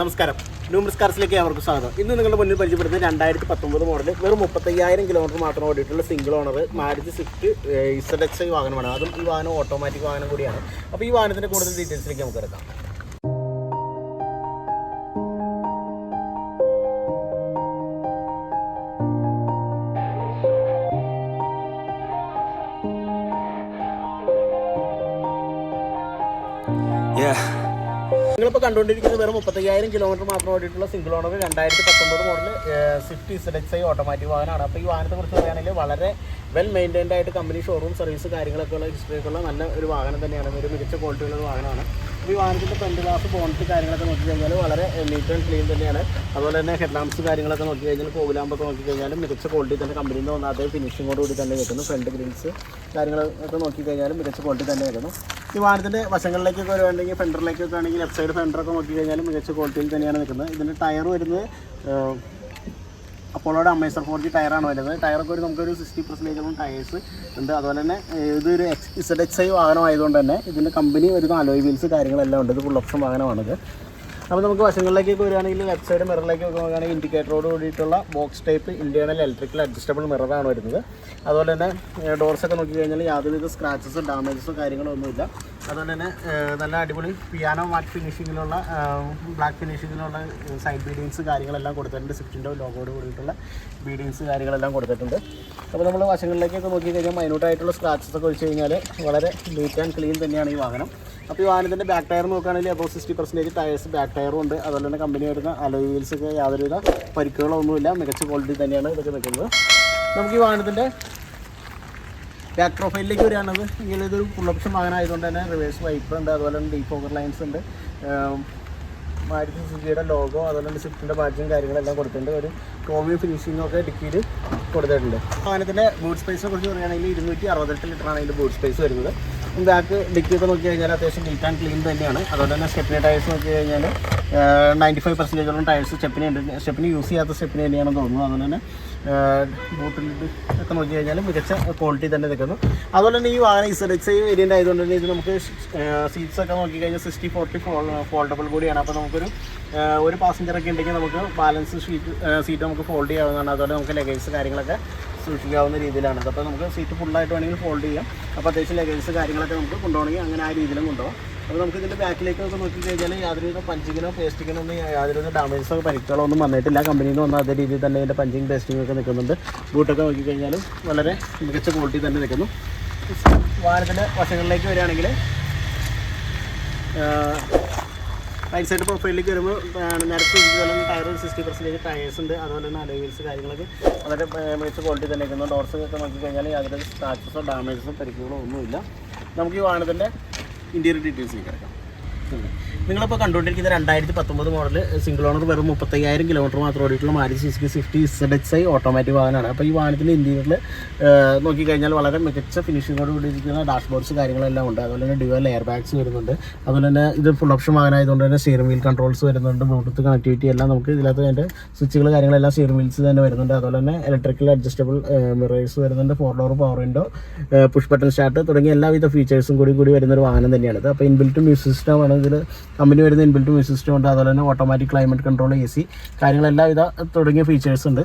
നമസ്കാരം. ന്യൂമർസ് കാർസിലേക്ക് അവർക്ക് സ്വാഗതം. ഇന്ന് നിങ്ങളുടെ മുന്നിൽ പരിചയപ്പെടുന്ന രണ്ടായിരത്തി പത്തൊമ്പത് മോഡൽ വെറും മുപ്പത്തയ്യായിരം കിലോമീറ്റർ മാത്രം ഓടിയിട്ടുള്ള single owner Maruti Swift Z X വാഹനമാണ്. അതും ഈ വാഹനം ഓട്ടോമാറ്റിക് വാഹനം കൂടിയാണ്. അപ്പോൾ ഈ വാഹനത്തിന്റെ കൂടുതൽ ഡീറ്റെയിൽസിലേക്ക് നമുക്ക് എടുക്കാം Yeah. നിങ്ങളിപ്പോൾ കണ്ടുകൊണ്ടിരിക്കുന്നത് വെറും മുപ്പത്തയ്യായിരം കിലോമീറ്റർ മാത്രം ഓടിയിട്ടുള്ള സിംഗിൾ ഓണർ രണ്ടായിരത്തി പത്തൊമ്പത് model Swift Z X I automatic വാഹനമാണ്. അപ്പോൾ ഈ വാഹനത്തെ കുറിച്ച് പറയുകയാണെങ്കിൽ വളരെ വെൽ മെയിന്റൈൻഡ് ആയിട്ട് കമ്പനി ഷോറൂം സർവീസ് കാര്യങ്ങളൊക്കെ ഉള്ള ഹിസ്റ്ററിയൊക്കെ ഉള്ള നല്ല ഒരു വാഹനം തന്നെയാണ്. ഒരു മികച്ച ക്വാളിറ്റിയുള്ള വാഹനമാണ്. ഈ വാഹനത്തിന്റെ ഫ്രണ്ട് ഗ്ലാസ് ബോണറ്റ് കാര്യങ്ങളൊക്കെ നോക്കി കഴിഞ്ഞാൽ വളരെ നീറ്റ് ആൻഡ് ക്ലീൻ തന്നെയാണ്. അതുപോലെ തന്നെ ഹെഡ് ലാംപ്സ് കാര്യങ്ങളൊക്കെ നോക്കി കഴിഞ്ഞാൽ കോവിലാമ്പൊക്കെ നോക്കി കഴിഞ്ഞാൽ മികച്ച ക്വാളിറ്റി തന്നെ കമ്പനിയിൽ നിന്ന് വന്ന അതേ ഫിനിഷിങ്ങോട് കൂടി തന്നെ വെക്കുന്നു ഫ്രണ്ട് ഗ്രിൽസ് കാര്യങ്ങളൊക്കെ നോക്കി കഴിഞ്ഞാൽ മികച്ച ക്വാളിറ്റി തന്നെ വെക്കുന്നു ഈ വാഹനത്തിന്റെ വശങ്ങളിലേക്കൊക്കെ വരുവാണെങ്കിൽ ഫെൻഡറിലേക്കൊക്കെ ആണെങ്കിൽ ലെഫ്റ്റ് സൈഡ് ഫെൻഡറൊക്കെ നോക്കി കഴിഞ്ഞാൽ മികച്ച ക്വാളിറ്റിയിൽ തന്നെയാണ് നിൽക്കുന്നത്. ഇതിന്റെ ടയർ വരുന്നത് അപ്പോളോടെ അമേസർ ഫോർ ജി ടയറാണ് വരുന്നത് ടയറൊക്കെ ഒരു നമുക്കൊരു സിക്സ്റ്റി പെർസെന്റേജോളം ടയേഴ്സ് ഉണ്ട്. അതുപോലെ തന്നെ ഇതൊരു എക്സ് ഇസഡ് എക്സ് ഐ വാഹനമായതുകൊണ്ട് തന്നെ ഇതിന്റെ കമ്പനി വരുന്ന അലോയ് വീൽസ് കാര്യങ്ങളെല്ലാം ഉണ്ട്. ഇത് ഫുൾ ഓപ്ഷൻ വാഹനമാണിത്. അപ്പോൾ നമുക്ക് വശങ്ങളിലേക്കൊക്കെ വരികയാണെങ്കിൽ ലെഫ്റ്റ് സൈഡ് മിററിലേക്കൊക്കെ നോക്കുകയാണെങ്കിൽ ഇൻഡിക്കേറ്ററോട് കൂടിയിട്ടുള്ള box type internal electrical adjustable മിററാണ് വരുന്നത്. അതുപോലെ തന്നെ ഡോർസൊക്കെ നോക്കി കഴിഞ്ഞാൽ യാതൊരുവിധ സ്ക്രാച്ചസോ ഡാമേജസോ കാര്യങ്ങളോ ഒന്നുമില്ല. അതുപോലെ തന്നെ നല്ല അടിപൊളി പിയാനോ മാറ്റ് ഫിനിഷിങ്ങിലുള്ള ബ്ലാക്ക് ഫിനിഷിങ്ങിലുള്ള സൈഡ് ബീഡിങ്സ് കാര്യങ്ങളെല്ലാം കൊടുത്തിട്ടുണ്ട്. സ്വിഫ്റ്റിന്റെ ലോഗോട് കൂടിയിട്ടുള്ള ബീഡിങ്സ് കാര്യങ്ങളെല്ലാം കൊടുത്തിട്ടുണ്ട്. അപ്പോൾ നമ്മൾ വശങ്ങളിലേക്കൊക്കെ നോക്കി കഴിഞ്ഞാൽ മൈന്യൂട്ടായിട്ടുള്ള സ്ക്രാച്ചസ് ഒക്കെ ഒഴിച്ച് കഴിഞ്ഞാൽ വളരെ നീറ്റ് ആൻഡ് ക്ലീൻ തന്നെയാണ് ഈ വാഹനം. അപ്പോൾ ഈ വാഹനത്തിന്റെ ബാക്ക് ടയർ നോക്കുകയാണെങ്കിൽ അപ്പോൾ സിക്സ്റ്റി പെർസെന്റേജ് ടയേഴ്സ് ബാക്ക് ടയറും ഉണ്ട്. അതുപോലെ തന്നെ കമ്പനി വരുന്ന അലോയ് വീൽസ് ഒക്കെ യാതൊരുവിധ പരിക്കുകളൊന്നുമില്ല. മികച്ച ക്വാളിറ്റി തന്നെയാണ് ഇതൊക്കെ നിൽക്കുന്നത്. നമുക്ക് ഈ വാഹനത്തിന്റെ ബാക്ക് പ്രൊഫൈലിലേക്ക് വരികയാണത് ഇങ്ങനെ ഇതൊരു ഫുൾ ഓപ്ഷൻ വാഹനമായതുകൊണ്ട് തന്നെ റിവേഴ്സ് വൈപ്പർ ഉണ്ട് അതുപോലെ തന്നെ ഡീ ഫോക്കർ ലൈൻസ് ഉണ്ട്. മാരുതി സുസുക്കിയുടെ ലോഗോ അതുപോലെ തന്നെ സ്വിഫ്റ്റിന്റെ ബാഡ്ജും കാര്യങ്ങളെല്ലാം കൊടുത്തിട്ടുണ്ട്. ഒരു ക്രോമിയം ഫിനിഷിംഗ് ഒക്കെ ഡിക്കിയിൽ കൊടുത്തിട്ടുണ്ട്. വാഹനത്തിന്റെ ബൂട്ട് സ്പേസിനെ കുറിച്ച് പറയുകയാണെങ്കിൽ ഇരുന്നൂറ്റി അറുപത്തെട്ട് ലിറ്ററാണ് അതിന്റെ ബൂട്ട് സ്പേസ് വരുന്നത്. ബാക്ക് ഡിക്കിയൊക്കെ നോക്കി കഴിഞ്ഞാൽ അത്യാവശ്യം നീറ്റ് ആൻഡ് ക്ലീൻ തന്നെയാണ്. അതുപോലെ തന്നെ സ്റ്റെപ്പിനി ടയേഴ്സ് നോക്കി കഴിഞ്ഞാൽ നയന്റി ഫൈവ് പെർസെന്റേജോളം ടയേഴ്സ് സ്റ്റെപ്പിനെ ഉണ്ട്. സ്റ്റെപ്പിന് യൂസ് ചെയ്യാത്ത സ്റ്റെപ്പിനെ തന്നെയാണെന്ന് തോന്നുന്നു അതുപോലെ തന്നെ ബോട്ടിൽ ഒക്കെ നോക്കി കഴിഞ്ഞാൽ മികച്ച ക്വാളിറ്റി തന്നെ നിൽക്കുന്നു. അതുപോലെ തന്നെ ഈ വാഹന ഇസഡ് എക്സ് ഐ വേരിയന്റ് ആയതുകൊണ്ട് തന്നെ ഇത് നമുക്ക് സീറ്റ്സ് ഒക്കെ നോക്കി കഴിഞ്ഞാൽ സിക്സ്റ്റി ഫോർട്ടി ഫോൾ ഫോൾഡബിൾ കൂടിയാണ്. അപ്പോൾ നമുക്കൊരു ഒരു പാസഞ്ചറൊക്കെ ഉണ്ടെങ്കിൽ നമുക്ക് ബാലൻസ് സീറ്റ് സീറ്റ് നമുക്ക് ഫോൾഡ് ചെയ്യാവുന്നതാണ്. അതുപോലെ നമുക്ക് ലഗേജ് കാര്യങ്ങളൊക്കെ സൂക്ഷിക്കാവുന്ന രീതിയിലാണ്. അപ്പോൾ നമുക്ക് സീറ്റ് ഫുള്ളായിട്ട് വേണമെങ്കിൽ ഫോൾഡ് ചെയ്യാം. അപ്പോൾ അത്യാവശ്യം ലഗേജ് കാര്യങ്ങളൊക്കെ നമുക്ക് കൊണ്ടുപോകണമെങ്കിൽ അങ്ങനെ ആ രീതിയിലും കൊണ്ടുപോകാം. അപ്പോൾ നമുക്ക് ഇതിന്റെ ബാക്കിലേക്ക് ഒക്കെ നോക്കി കഴിഞ്ഞാൽ യാതൊരുവിധ പഞ്ചിങ്ങിനോ പേസ്റ്റിങ്ങിനോ ഒന്നും യാതൊരുവിധ ഡാമേജസോ പരിക്കുകളോ ഒന്നും വന്നിട്ടില്ല. കമ്പനിയിൽ നിന്ന് വന്ന അതേ രീതിയിൽ തന്നെ ഇതിന്റെ പഞ്ചിങ് പേസ്റ്റിംഗ് ഒക്കെ നിൽക്കുന്നുണ്ട്. ബൂട്ടൊക്കെ നോക്കി കഴിഞ്ഞാലും വളരെ മികച്ച ക്വാളിറ്റി തന്നെ നിൽക്കുന്നു. വാഹനത്തിന്റെ വശങ്ങളിലേക്ക് വരികയാണെങ്കിൽ റൈറ്റ് സൈഡ് പ്രൊഫൈലിലേക്ക് വരുമ്പോൾ നേരത്തെ ഇതുപോലെ ടയർ സിക്സ്റ്റി പെർസെന്റേജ് ടയേഴ്സ് ഉണ്ട്. അതുപോലെ തന്നെ അലോയിൽസ് കാര്യങ്ങളൊക്കെ വളരെ മികച്ച ക്വാളിറ്റി തന്നെ ഇരിക്കുന്നു. ഡോർസ് ഒക്കെ നോക്കിക്കഴിഞ്ഞാൽ യാതൊരു സ്ക്രാച്ചസോ ഡാമേജസോ പരിക്കുകളോ ഒന്നുമില്ല. നമുക്ക് ഈ വാഹനത്തിന്റെ ഇന്റീരിയർ ഡീറ്റെയിൽസിലേക്ക് കിടക്കാം. നിങ്ങളിപ്പോൾ കണ്ടുകൊണ്ടിരിക്കുന്ന രണ്ടായിരത്തി പത്തൊമ്പത് മോഡൽ സിംഗിൾ ഓണർ വെറും മുപ്പത്തയ്യായിരം കിലോമീറ്റർ മാത്രം ഓടിയിട്ടുള്ള Maruti Suzuki Swift Z I automatic വാഹനമാണ്. അപ്പോൾ ഈ വാഹനത്തിന്റെ ഇന്റീരിയറിൽ നോക്കിക്കഴിഞ്ഞാൽ വളരെ മികച്ച ഫിനിഷിങ്ങോട് കൂടിയിരിക്കുന്ന ഡാഷ്ബോർഡ്സ് കാര്യങ്ങളെല്ലാം ഉണ്ട്. അതുപോലെ തന്നെ ഡ്യുവൽ എയർ ബാഗ്സ് വരുന്നുണ്ട്. അതുപോലെ തന്നെ ഇത് ഫുൾ ഓപ്ഷൻ വാഹനമായതുകൊണ്ട് തന്നെ സ്റ്റിയറിംഗ് വീൽ കൺട്രോൾസ് വരുന്നുണ്ട്. ബ്ലൂടൂത്ത് കണക്ടിവിറ്റി എല്ലാം നമുക്ക് ഇതിനകത്ത് അതിന്റെ സ്വിച്ചുകൾ കാര്യങ്ങളെല്ലാം സ്റ്റിയറിംഗ് വീൽസ് തന്നെ വരുന്നുണ്ട്. അതുപോലെ തന്നെ ഇലക്ട്രിക്കൽ അഡ്ജസ്റ്റബിൾ മിറേഴ്സ് വരുന്നുണ്ട്. Four door power window push button start തുടങ്ങിയ എല്ലാവിധ ഫീച്ചേഴ്സും കൂടി കൂടി വരുന്ന ഒരു വാഹനം തന്നെയാണ് അപ്പോൾ ഇൻബിൽറ്റ് മ്യൂസിക് സിസ്റ്റമാണ് ഇതിൽ കമ്പനി വരുന്ന ഇൻബിൽറ്റ് മ്യൂസിക് സിസ്റ്റം ഉണ്ട്. അതുപോലെ തന്നെ automatic climate control A C കാര്യങ്ങളെല്ലാം ഇതാ തുടങ്ങിയ ഫീച്ചേഴ്സ് ഉണ്ട്.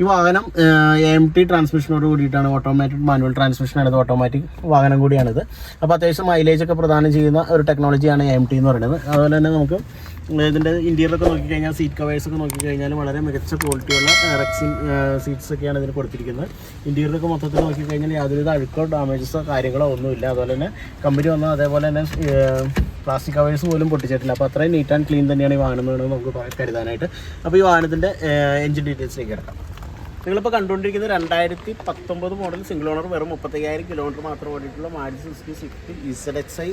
ഈ വാഹനം എ ടി ട്രാൻസ്മിഷനോട് കൂടിയിട്ടാണ് ഓട്ടോമാറ്റിക് മാനുവൽ ട്രാൻസ്മിഷൻ ആണ് ഓട്ടോമാറ്റിക് വാഹനം കൂടിയാണിത്. അപ്പോൾ അത്യാവശ്യം മൈലേജ് ഒക്കെ പ്രദാനം ചെയ്യുന്ന ഒരു ടെക്നോളജിയാണ് എ ടി എന്ന് പറയുന്നത്. അതുപോലെ തന്നെ നമുക്ക് ഇതിന്റെ ഇന്റീരിയറൊക്കെ നോക്കിക്കഴിഞ്ഞാൽ സീറ്റ് കവേഴ്സ് ഒക്കെ നോക്കിക്കഴിഞ്ഞാൽ വളരെ മികച്ച ക്വാളിറ്റിയുള്ള റെക്സിൻ സീറ്റ്സ് ഒക്കെയാണ് ഇതിന് കൊടുത്തിരിക്കുന്നത്. ഇന്റീരിയറൊക്കെ മൊത്തത്തിൽ നോക്കിക്കഴിഞ്ഞാൽ യാതൊരുവിധ അഴുക്കോ ഡാമേജസോ കാര്യങ്ങളോ ഒന്നുമില്ല. അതുപോലെ തന്നെ കമ്പനി വന്ന അതേപോലെ തന്നെ പ്ലാസ്റ്റിക് കവേഴ്സ് പോലും പൊട്ടിച്ചിട്ടില്ല. അപ്പോൾ അത്രയും നീറ്റ് ആൻഡ് ക്ലീൻ തന്നെയാണ് ഈ വാഹനം എന്ന് നമുക്ക് കരുതാനായിട്ട്. അപ്പോൾ ഈ വാഹനത്തിന്റെ എഞ്ചിൻ ഡീറ്റെയിൽസിലേക്ക് കിടക്കാം. നിങ്ങളിപ്പോൾ കണ്ടുകൊണ്ടിരിക്കുന്നത് രണ്ടായിരത്തി പത്തൊമ്പത് മോഡൽ സിംഗിൾ ഓണർ വെറും മുപ്പത്തയ്യായിരം കിലോമീറ്റർ മാത്രം ഓടിയിട്ടുള്ള Maruti Suzuki Swift Z X I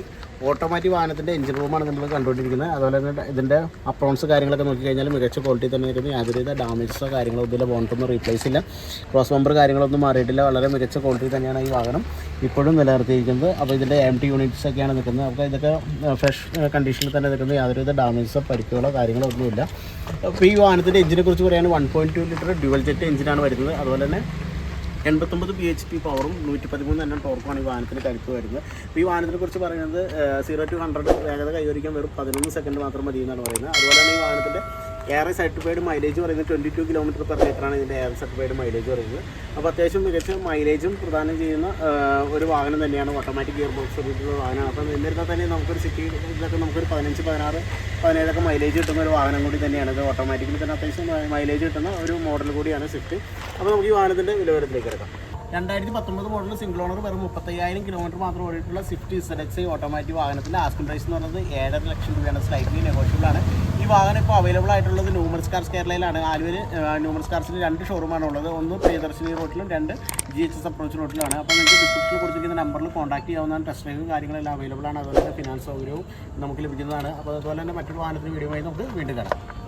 automatic വാഹനത്തിന്റെ എഞ്ചിൻ റൂമാണ് നമ്മൾ കണ്ടുകൊണ്ടിരിക്കുന്നത്. അതുപോലെ തന്നെ ഇതിന്റെ അപ്രോൺസ് കാര്യങ്ങളൊക്കെ നോക്കി കഴിഞ്ഞാൽ മികച്ച ക്വാളിറ്റി തന്നെ നിൽക്കുന്നത് യാതൊരുവിധ ഡാമേജസോ കാര്യങ്ങളോ ഇതിലെ ബോണ്ടൊന്നും റീപ്ലേസ് ഇല്ല. ക്രോസ് മെമ്പർ കാര്യങ്ങളൊന്നും മാറിയിട്ടില്ല. വളരെ മികച്ച ക്വാളിറ്റി തന്നെയാണ് ഈ വാഹനം ഇപ്പോഴും നിലനിർത്തിയിരിക്കുന്നത്. അപ്പോൾ ഇതിന്റെ എം ടി യൂണിറ്റ്സ് ഒക്കെയാണ് നിൽക്കുന്നത്. അപ്പോൾ ഇതൊക്കെ ഫ്രഷ് കണ്ടീഷനിൽ തന്നെ നിൽക്കുന്നത് യാതൊരുവിധ ഡാമേജസോ പരിക്കുകളോ കാര്യങ്ങളോ ഒന്നുമില്ല. അപ്പോൾ ഈ വാഹനത്തിന്റെ എഞ്ചിനെ കുറിച്ച് പറയുകയാണെങ്കിൽ one point two litre dual jet എഞ്ചിനാണ് വരുന്നത്. അതുപോലെ തന്നെ എൺപത്തൊമ്പത് പി എച്ച് പി പവറും നൂറ്റി പതിമൂന്ന് എണ്ണം ടോർക്കുമാണ് ഈ വാഹനത്തിന് കരുത്ത് വരുന്നത്. അപ്പോൾ ഈ വാഹനത്തിനെ കുറിച്ച് പറയുന്നത് സീറോ ടു ഹൺഡ്രഡ് വേഗത കൈവരിക്കാൻ വെറും പതിനൊന്ന് സെക്കൻഡ് മാത്രം മതി എന്നാണ് പറയുന്നത്. അതുപോലെ തന്നെ ഈ വാഹനത്തിന്റെ എയർ സർട്ടിഫൈഡ് മൈലേജ് പറയുന്നത് ട്വന്റി ടു കിലോമീറ്റർ പെർ ലിറ്ററാണ് ഇതിന്റെ എയർ സർട്ടിഫൈഡ് മൈലേജ് പറയുന്നത്. അപ്പോൾ അത്യാവശ്യം മികച്ച മൈലേജും പ്രദാനം ചെയ്യുന്ന ഒരു വാഹനം തന്നെയാണ് ഓട്ടോമാറ്റിക് ഗിയർ ബോക്സ് ഒരു വാഹനമാണ്. അപ്പോൾ എന്നിരുന്നാൽ തന്നെ നമുക്കൊരു സിറ്റി ഇതൊക്കെ നമുക്കൊരു പതിനഞ്ച് പതിനാറ് പതിനേഴൊക്കെ മൈലേജ് കിട്ടുന്ന ഒരു വാഹനം കൂടി തന്നെയാണ്. ഇത് ഓട്ടോമാറ്റിക്കിൽ തന്നെ അത്യാവശ്യം മൈലേജ് കിട്ടുന്ന ഒരു മോഡൽ കൂടിയാണ് സ്വിഫ്റ്റ് അപ്പോൾ നമുക്ക് ഈ വാഹനത്തിന്റെ വിലവരത്തിലേക്ക് എടുക്കാം. രണ്ടായിരത്തി പത്തൊമ്പത് മോഡൽ സിംഗിൾ ഓണർ വെറും മുപ്പത്തയ്യായിരം കിലോമീറ്റർ മാത്രം ഓടിയിട്ടുള്ള സ്വിഫ്റ്റ് സെലക്സ് ഓട്ടോമാറ്റിക് വാഹനത്തിന്റെ ആസ്കിൻ പ്രൈസ് എന്ന് പറയുന്നത് ഏഴര ലക്ഷം രൂപയാണ്. സ്ലൈറ്റ്ലി നെഗോഷ്യബിൾ ആണ്. വാഹനം ഇപ്പോൾ അവൈലബിൾ ആയിട്ടുള്ളത് ന്യൂമർസ് കാർസ് കേരളയിലാണ്. ആലുവയിൽ ന്യൂമർസ് കാർസിന് രണ്ട് ഷോറൂമാണ് ഉള്ളത്. ഒന്ന് പ്രിയദർശിനി റോട്ടിലും രണ്ട് ജി എച്ച് എസ് അപ്രോച്ച് റോട്ടിലാണ് അപ്പോൾ നിങ്ങൾക്ക് ഡിസ്ക്രിപ്ഷനിൽ കൊടുത്തിരിക്കുന്ന നമ്പറിൽ കോൺടാക്ട് ചെയ്യാവുന്ന ടെസ്റ്റ് ഡ്രൈവ് കാര്യങ്ങളെല്ലാം അവൈലബിൾ ആണ്. അതുപോലെ തന്നെ ഫിനാൻസ് സൗകര്യവും നമുക്ക് ലഭിക്കുന്നതാണ്. അപ്പോൾ അതുപോലെ തന്നെ മറ്റൊരു വാഹനത്തിന് വീഡിയോ നമുക്ക് വീണ്ടും കാണാം.